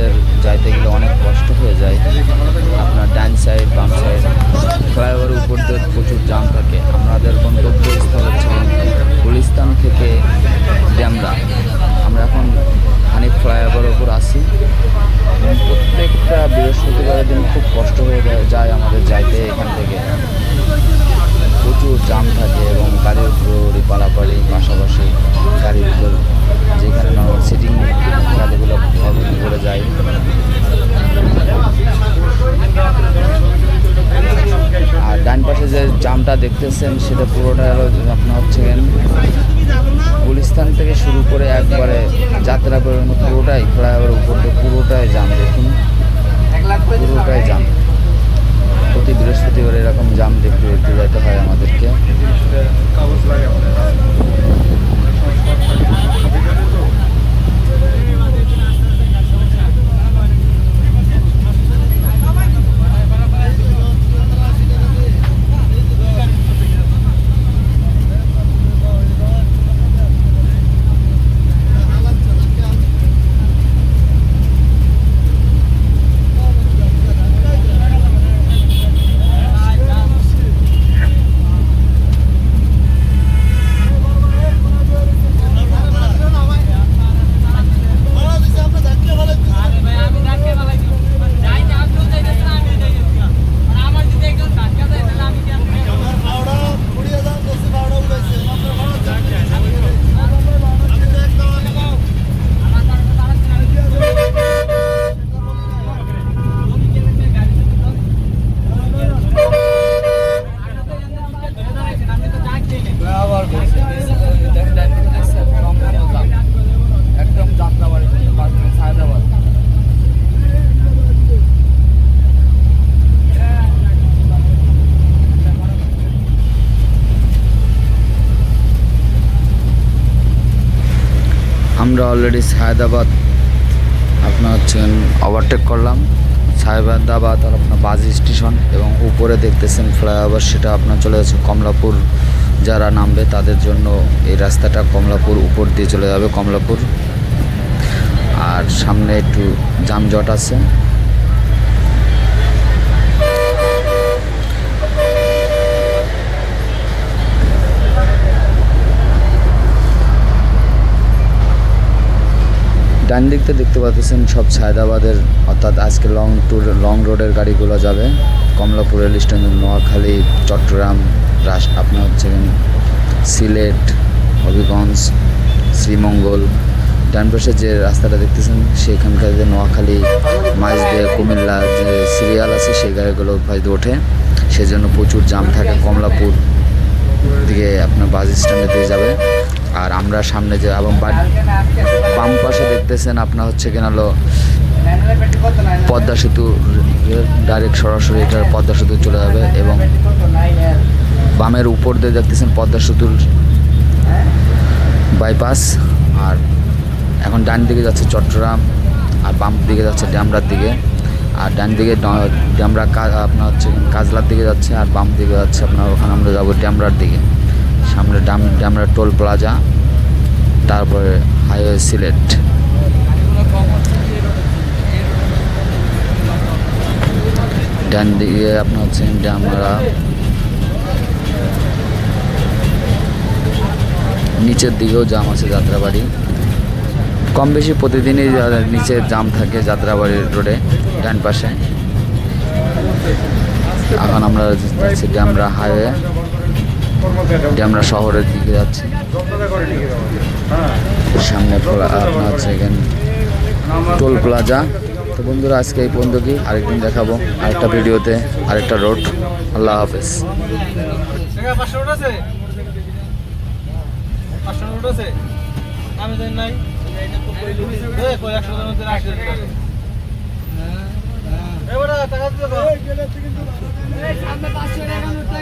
আমাদের যাইতে গেলে অনেক কষ্ট হয়ে যায়। আপনার ডান সাইড বাম সাইড ফ্লাইওভারের উপর দিয়ে প্রচুর জাম থাকে। আমাদের গন্তব্যস্থল হচ্ছে গুলিস্তান থেকে ড্যামরা আমরা এখন হানিফ ফ্লাইওভার উপর আসি প্রত্যেকটা বৃহস্পতিবারের দিন খুব কষ্ট হয়ে যায় আমাদের যাইতে এখান থেকে। প্রচুর জাম থাকে এবং গাড়ির উপর পালাপাড়ি পাশাপাশি গাড়ির উপর জামটা দেখতেছেন, সেটা পুরোটা আপনার হচ্ছে গুলিস্তান থেকে শুরু করে একবারে যাত্রা পর্যন্ত পুরোটাই ফ্লাইওভার উপর দিয়ে পুরোটাই জাম দেখুন। পুরোটাই জাম। প্রতি বৃহস্পতিবার এরকম জাম দেখতে দেখতে যেতে হয় আমাদেরকে। আমরা অলরেডি সায়দাবাদ আপনার হচ্ছে ওভারটেক করলাম। আর আপনার বাস স্টেশন এবং উপরে দেখতেছেন ফ্লাইওভার সেটা আপনার চলে যাচ্ছে কমলাপুর। যারা নামবে তাদের জন্য এই রাস্তাটা কমলাপুর উপর দিয়ে চলে যাবে কমলাপুর। আর সামনে একটু যানজট আছে। ডান দিকটা দেখতে পাচ্ছেন সব সায়দাবাদের, অর্থাৎ আজকে লং ট্যুর লং রোডের গাড়িগুলো যাবে। কমলাপুর রেল স্টেশন, নোয়াখালী, চট্টগ্রাম, রাস আপনার হচ্ছে সিলেট, হবিগঞ্জ, শ্রীমঙ্গল। ডান পাশে যে রাস্তাটা দেখতেছেন, সেখানকার যে নোয়াখালী মাইজদে কুমিল্লা যে সিরিয়াল আছে, সেই গাড়িগুলো হয়তো ওঠে। সেজন্য প্রচুর জাম থাকে কমলাপুর দিকে, আপনার বাস স্ট্যান্ডে দিয়ে যাবে। আর আমরা সামনে যে এবং বাম পাশে দেখতেছেন আপনার হচ্ছে কিনা হলো পদ্মা সেতু ডাইরেক্ট সরাসরি এটা পদ্মা সেতু চলে যাবে এবং বামের উপর দিয়ে দেখতেছেন পদ্মা সেতুর বাইপাস আর এখন ডান দিকে যাচ্ছে চট্টগ্রাম আর বাম দিকে যাচ্ছে ড্যামরার দিকে। আর ডান দিকে ড্যামরা আপনার হচ্ছে কাজলার দিকে যাচ্ছে আর বাম দিকে যাচ্ছে আপনার ওখানে আমরা যাব ড্যামরার দিকে। সামনে ডাম ড্যামরা টোল প্লাজা, তারপরে হাইওয়ে সিলেট। ডান দিকে আপনার হচ্ছে ড্যামরা নিচের দিকেও জাম আছে যাত্রাবাড়ি। কম বেশি প্রতিদিনই নিচে জাম থাকে যাত্রাবাড়ির রোডে, ডান পাশে। এখন আমরা ড্যামরা হাইওয়ে। ড্যামরা শহরের দিকে যাচ্ছি। হ্যাঁ। সামনে আপনার হচ্ছে এখানে টোল প্লাজা। তো বন্ধুরা আজকে এই পর্যন্ত কি আরেকদিন দেখাবো। আরেকটা ভিডিওতে আরেকটা রোড। আল্লাহ হাফেজ। আমি জানি নাই। টাকা।